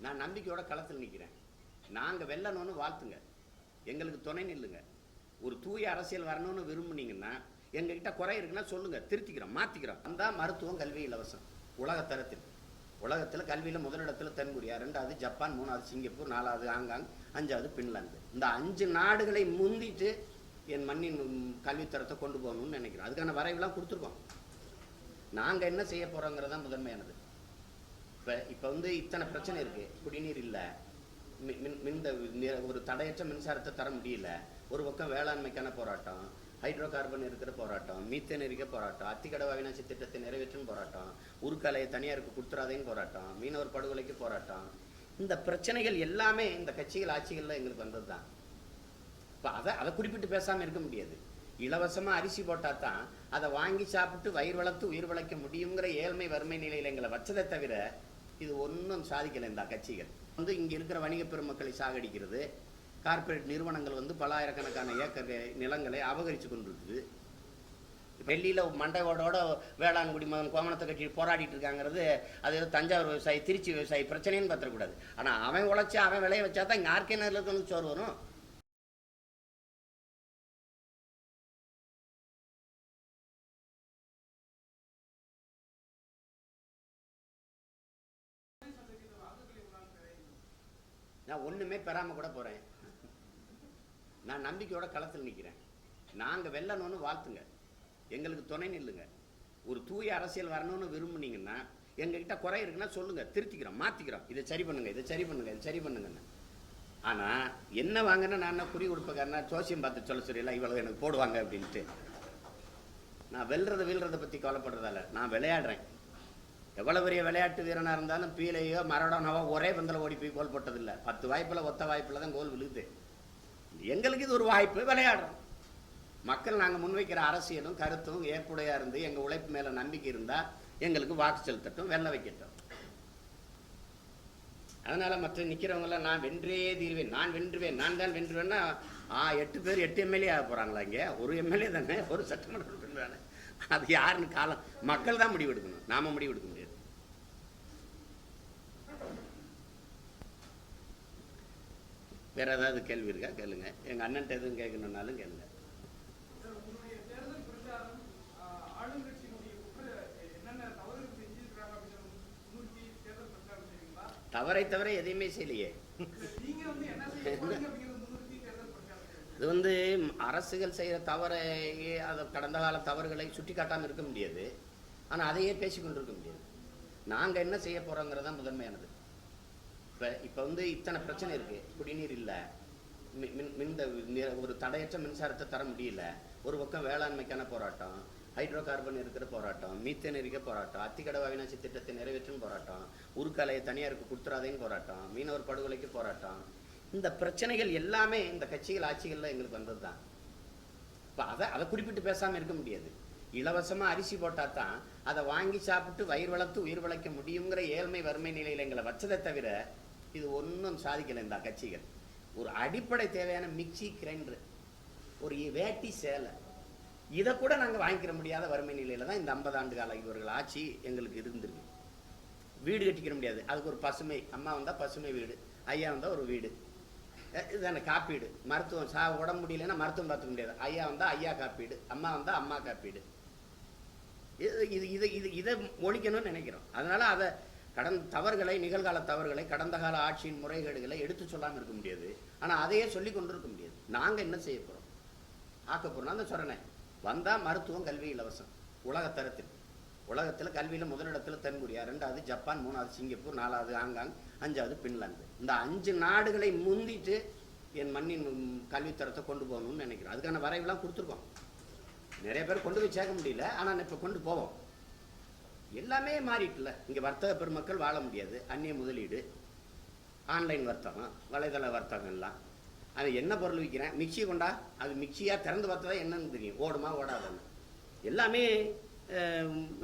நான் நம்பிக்கையோட களத்தில் நிற்கிறேன் நாங்கள் வெல்லணும்னு வாழ்த்துங்க. எங்களுக்கு துணை நில்லுங்க. ஒரு தூய அரசியல் வரணும்னு விரும்புனீங்கன்னா எங்ககிட்ட குறை இருக்குன்னா சொல்லுங்க. திருத்திக்கிறோம் மாற்றிக்கிறோம் அந்த மருத்துவம் கல்வி இலவசம். உலகத்தரத்தில். உலகத்தில் கல்வியில் முதலிடத்தில் தென்கொரியா ரெண்டாவது ஜப்பான் மூணாவது சிங்கப்பூர் நாலாவது ஆங்காங் அஞ்சாவது பின்லாந்து. இந்த அஞ்சு நாடுகளை முந்திட்டு என் மண்ணின் கல்வித்தரத்தை கொண்டு போகணும்னு நினைக்கிறோம் அதுக்கான வரைவுலாம் கொடுத்துருக்கோம். நாங்கள் என்ன செய்ய போகிறோங்கிறது தான் முதன்மையானது. இப்போ இப்போ வந்து இத்தனை பிரச்சனை இருக்குது குடிநீர் இல்லை. மின் மின்- மின் ஒரு தடையற்ற மின்சாரத்தை தர முடியல. ஒரு பக்கம் வேளாண்மைக்கான போராட்டம் ஹைட்ரோ கார்பன் இருக்கிற போராட்டம் மீத்தேன் இருக்க போராட்டம் அத்திக்கட அவினாசி திட்டத்தை நிறைவேற்றும் போராட்டம் உருக்கலையை தனியாருக்கு கொடுத்துறாதேன்னு போராட்டம் மீனவர் படுகொலைக்கு போராட்டம். இந்த பிரச்சனைகள் எல்லாமே இந்த கட்சிகள் ஆட்சிகளில் எங்களுக்கு வந்தது தான் இப்போ அதை அதை குறிப்பிட்டு பேசாமல் இருக்க முடியாது. இலவசமாக அரிசி போட்டால் தான் அதை வாங்கி சாப்பிட்டு வயிறு வளர்த்து உயிர் வளைக்க முடியுங்கிற ஏழ்மை வறுமை நிலையில் எங்களை வச்சதை தவிர இது ஒன்றும் சாதிக்கலை இந்த கட்சிகள். வந்து இங்கே இருக்கிற வணிக பெருமக்களை சாகடிக்கிறது. கார்ப்பரேட் நிறுவனங்கள் வந்து பலாயிரக்கணக்கான ஏக்கர் நிலங்களை அபகரித்து கொண்டிருக்குது. டெல்லியில் மண்டையோடோட வேளாண்குடி மகன் கோமணத்தை கட்டி போராடிட்டு இருக்காங்கிறது அது ஏதோ தஞ்சாவூர் விவசாயி திருச்சி விவசாயி பிரச்சனைன்னு பார்த்துக்கூடாது ஆனால் அவன் உழைச்சி அவன் விளைய வச்சா தான் இங்கே ஆர்கே நகரில் வந்து சோறு வரும். நான் ஒன்றுமே பெறாமல் கூட போகிறேன் நான் நம்பிக்கையோட களத்தில் நிற்கிறேன் நாங்கள் வெல்லணும்னு வாழ்த்துங்க. எங்களுக்கு துணை நில்லுங்க. ஒரு தூய அரசியல் வரணும்னு விரும்புனீங்கன்னா எங்ககிட்ட குறை இருக்குன்னா சொல்லுங்கள் திருத்திக்கிறோம் மாற்றிக்கிறோம் இதை சரி பண்ணுங்க இதை சரி பண்ணுங்க இதை சரி பண்ணுங்கன்னு. ஆனால் என்ன வாங்கினா நான் என்ன குறி கொடுப்பக்காரனா ஜோசியம் பார்த்து சொல்ல சரியில்லை இவ்வளோ எனக்கு போடுவாங்க அப்படின்ட்டு. நான் வெல்றத வீழ்றதை பற்றி கவலைப்படுறதால நான் விளையாடுறேன். எவ்வளோ பெரிய விளையாட்டு வீரனாக இருந்தாலும் பீலையோ மரடோனாவோ ஒரே பந்தில் ஓடி போய் கோல் போட்டதில்லை. பத்து வாய்ப்பில் ஒத்த வாய்ப்பில் தான் கோல் விழுது. எங்களுக்கு இது ஒரு வாய்ப்பு விளையாடுறோம். மக்கள் நாங்கள் முன்வைக்கிற அரசியலும் கருத்தும் ஏற்புடையாக இருந்து எங்கள் உழைப்பு மேலே நம்பிக்கை இருந்தால் எங்களுக்கு வாக்கு செலுத்தட்டும் வெல்ல வைக்கட்டும். அதனால் மற்ற நிற்கிறவங்களாம் நான் வென்றே தீர்வேன் நான் வென்றுவேன் நான் தான் வென்றுவேன்னா ஆ எட்டு பேர் எட்டு எம்எல்ஏ ஆக போகிறாங்களா இங்கே? ஒரு எம்எல்ஏ தானே ஒரு சட்டமன்ற உறுப்பினர் தானே அது யாருன்னு காலம் மக்கள் தான் முடிவெடுக்கணும் நாம முடிவெடுக்க முடியாது. வேற ஏதாவது கேள்வி இருக்கா? கேளுங்க. எங்க அண்ணன்ட்ட எதுவும் கேட்கணுன்னாலும் கேளுங்க. தவறை தவிர எதையுமே செய்யலையே? இது வந்து அரசுகள் செய்கிற தவறை அதை கடந்த கால தவறுகளை சுட்டி காட்டாமல் இருக்க முடியாது. ஆனால் அதையே பேசிக்கொண்டு இருக்க முடியாது. நாங்கள் என்ன செய்ய போகிறோங்கிறது தான் முதன்மையானது. இப்போ இப்போ வந்து இத்தனை பிரச்சனை இருக்குது குடிநீர் இல்லை. மின் மின் ஒரு தடையற்ற மின்சாரத்தை தர முடியல. ஒரு பக்கம் வேளாண்மைக்கான போராட்டம் ஹைட்ரோ கார்பன் இருக்கிற போராட்டம் மீத்தேன் இருக்க போராட்டம் அத்திக்கடவு அவினாசி திட்டத்தை நிறைவேற்றும் போராட்டம் உருக்கலையை தனியாருக்கு கொடுத்துறாதேன்னு போராட்டம் மீனவர் படுகொலைக்கு போராட்டம். இந்த பிரச்சனைகள் எல்லாமே இந்த கட்சிகள் ஆட்சிகளில் எங்களுக்கு வந்தது தான் இப்போ அதை அதை குறிப்பிட்டு பேசாமல் இருக்க முடியாது. இலவசமாக அரிசி போட்டால் தான் அதை வாங்கி சாப்பிட்டு வயிறு வளர்த்து உயிர் வளைக்க முடியுங்கிற ஏழ்மை வறுமை நிலையில் எங்களை வச்சதை தவிர இது ஒன்றும் சாதிக்கலை இந்த கட்சிகள். ஒரு அடிப்படை தேவையான மிக்சி கிரைண்டர். ஒரு வேட்டி சேலை. இதை கூட நாங்கள் வாங்கிக்கிற முடியாத வறுமை நிலையில் தான் இந்த ஐம்பது ஆண்டு கால இவர்கள் ஆட்சி எங்களுக்கு இருந்திருக்கு. வீடு கட்டிக்கிற முடியாது. அதுக்கு ஒரு பசுமை. அம்மா வந்தால் பசுமை வீடு. ஐயா வந்தால் ஒரு வீடு. இதான இதுதானே காப்பீடு. மருத்துவம் சா உடம்பு முடியலன்னா மருத்துவம் பார்த்துக்க முடியாது. ஐயா வந்தால் ஐயா காப்பீடு. அம்மா வந்தால் அம்மா காப்பீடு. இது இது இது இது இதை ஒழிக்கணும்னு நினைக்கிறோம். அதனால் அதை கடந்த தவறுகளை நிகழ்கால தவறுகளை கடந்த கால ஆட்சியின் முறைகேடுகளை எடுத்து சொல்லாமல் இருக்க முடியாது. ஆனால் அதையே சொல்லி கொண்டு இருக்க முடியாது. நாங்கள் என்ன செய்ய போகிறோம் ஆக்க போகிறோம் அந்த சொல்கிறேன் வந்தால் மருத்துவம் கல்வி இலவசம். உலகத்தரத்தில் உலகத்தில் கல்வியில் முதலிடத்தில் தென்கொரியா ரெண்டாவது ஜப்பான் மூணாவது சிங்கப்பூர் நாலாவது ஹாங்காங் அஞ்சாவது பின்லாந்து. இந்த அஞ்சு நாடுகளை முந்திட்டு என் மண்ணின் கல்வித்தரத்தை கொண்டு போகணும்னு நினைக்கிறோம். அதுக்கான வரைவெல்லாம் கொடுத்துருக்கோம். நிறைய பேர் கொண்டு போய் சேர்க்க முடியல. ஆனால் இப்போ கொண்டு போவோம். எல்லாமே மாறிட்டுல. இங்கே வர்த்தக பெருமக்கள் வாழ முடியாது. அந்நிய முதலீடு ஆன்லைன் வர்த்தகம் வலைதள வர்த்தகம் எல்லாம் அது என்ன பொருள் விற்கிறேன் மிக்சி கொண்டா அது மிக்சியாக திறந்து பார்த்தா என்னன்னு தெரியும். ஓடுமா ஓடாதுன்னு. எல்லாமே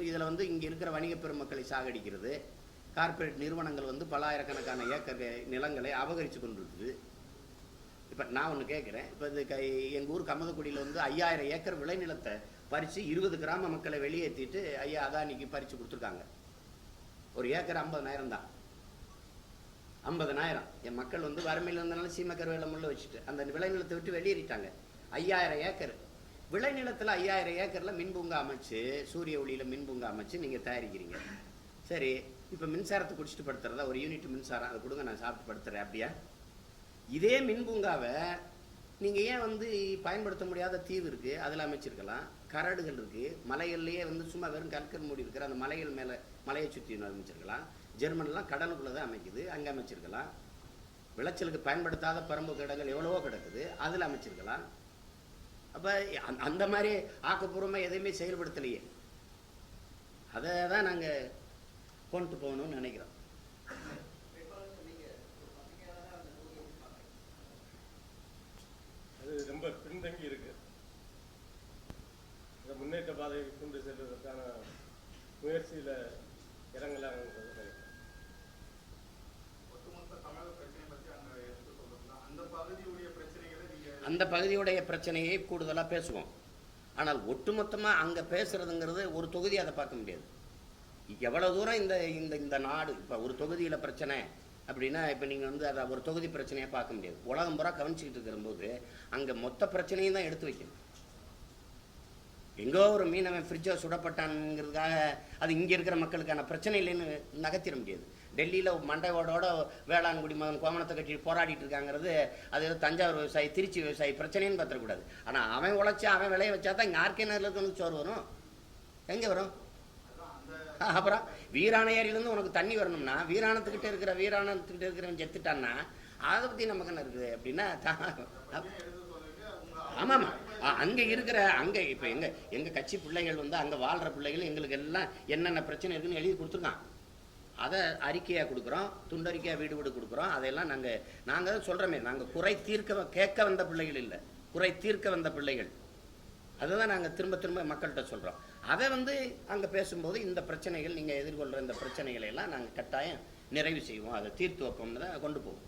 இதில் வந்து இங்கே இருக்கிற வணிக பெருமக்களை சாகடிக்கிறது. கார்ப்பரேட் நிறுவனங்கள் வந்து பலாயிரக்கணக்கான ஏக்கர் நிலங்களை அபகரித்து கொண்டிருக்குது. இப்போ நான் ஒன்று கேட்குறேன் இப்போ இது கை எங்கள் ஊர் கமதக்குடியில் வந்து ஐயாயிரம் ஏக்கர் விளைநிலத்தை பறித்து இருபது கிராம மக்களை வெளியேற்றிட்டு ஐயா அதானிக்கு பறித்து கொடுத்துருக்காங்க. ஒரு ஏக்கர் ஐம்பதனாயிரம் தான். ஐம்பதனாயிரம் என் மக்கள் வந்து வறுமையில் இருந்தனால சீமக்கருவேல முள்ள வச்சுட்டு அந்த விளைநிலத்தை விட்டு வெளியேறிட்டாங்க. ஐயாயிரம் ஏக்கர். விளைநிலத்தில் ஐயாயிரம் ஏக்கரில் மின்பூங்கா அமைச்சு சூரிய ஒளியில் மின்பூங்கா அமைச்சு நீங்கள் தயாரிக்கிறீங்க. சரி இப்போ மின்சாரத்தை குடிச்சிட்டு படுத்துறதா? ஒரு யூனிட் மின்சாரம். அதை கொடுங்க நான் சாப்பிட்டு படுத்துறேன் அப்படியா? இதே மின்பூங்காவை நீங்கள் ஏன் வந்து பயன்படுத்த முடியாத தீவு இருக்குது அதில் அமைச்சிருக்கலாம். கரடுகள் இருக்குது மலைகள்லேயே வந்து சும்மா வெறும் கற்கர் மூடி இருக்கிற அந்த மலைகள் மேலே மலையை சுற்றி அமைச்சிருக்கலாம். ஜெர்மன்லாம் கடலுக்குள்ளே தான் அமைக்குது. அங்கே அமைச்சிருக்கலாம். விளைச்சலுக்கு பயன்படுத்தாத பரம்பு இடங்கள் எவ்வளவோ கிடக்குது. அதில் அமைச்சிருக்கலாம். அப்போ அந்த மாதிரி ஆக்கப்பூர்வமாக எதையுமே செயல்படுத்தலையே. அதை தான் நாங்கள் கொண்டு போகணும்னு நினைக்கிறோம். அது ரொம்ப பின்தங்கி இருக்கு. முன்னேற்ற பாதையை கொண்டு செல்வதற்கான முயற்சியில சொல்றோம்னா அந்த பகுதியுடைய பிரச்சனைகளை நீங்க அந்த பகுதியுடைய பிரச்சனையை கூடுதலாக பேசுவோம். ஆனால் ஒட்டுமொத்தமாக அங்கே பேசுறதுங்கிறது ஒரு தொகுதி அதை பார்க்க முடியாது. எவ்வளோ தூரம் இந்த இந்த இந்த நாடு இப்போ ஒரு தொகுதியில் பிரச்சனை அப்படின்னா இப்போ நீங்கள் வந்து அதை ஒரு தொகுதி பிரச்சனையை பார்க்க முடியாது. உலகம் பூரா கவனிச்சுக்கிட்டு இருக்கிறபோது அங்கே மொத்த பிரச்சனையும் தான் எடுத்து வைக்கணும். எங்கோ ஒரு மீனவன் ஃப்ரிட்ஜை சுடப்பட்டான்ங்கிறதுக்காக அது இங்கே இருக்கிற மக்களுக்கான பிரச்சனை இல்லைன்னு நகர்த்திட முடியாது. டெல்லியில் மண்டையோடோட வேளாண்குடி மகன் கோமணத்தை கட்டி போராடிட்டு இருக்காங்கிறது அது ஏதோ தஞ்சாவூர் விவசாயி திருச்சி விவசாயி பிரச்சனைன்னு பார்த்துடக்கூடாது. ஆனால் அவன் உழைச்சி அவன் விளைய வச்சா தான் இங்கே ஆர்கே இருந்து சோறு வரும். எங்கே வரும்? அப்புறம் வீராணையரிலிருந்து உனக்கு தண்ணி வரணும்னா வீராணத்துக்கிட்ட இருக்கிற வீராணத்துக்கிட்ட இருக்கிறவன் செத்துட்டான்னா அதை பற்றி நமக்கு என்ன இருக்குது அப்படின்னா ஆமாம்மா அங்கே இருக்கிற அங்கே இப்போ எங்கள் எங்கள் கட்சி பிள்ளைகள் வந்து அங்கே வாழ்கிற பிள்ளைகள் எங்களுக்கு எல்லாம் என்னென்ன பிரச்சனை இருக்குன்னு எழுதி கொடுத்துருக்கான். அதை அறிக்கையாக கொடுக்குறோம் துண்டறிக்கையாக வீடு வீடு கொடுக்குறோம் அதையெல்லாம் நாங்கள் நாங்கள் தான் சொல்கிறோமே நாங்கள் குறை தீர்க்க வ- கேட்க வந்த பிள்ளைகள் இல்லை. குறை தீர்க்க வந்த பிள்ளைகள். அதுதான் நாங்கள் திரும்ப திரும்ப மக்கள்கிட்ட சொல்கிறோம் அதை வந்து அங்கே பேசும்போது இந்த பிரச்சனைகள் நீங்கள் எதிர்கொள்கிற இந்த பிரச்சனைகளை எல்லாம் நாங்கள் கட்டாயம் நிறைவு செய்வோம். அதை தீர்த்து வைப்போம்னு தான் கொண்டு போவோம்.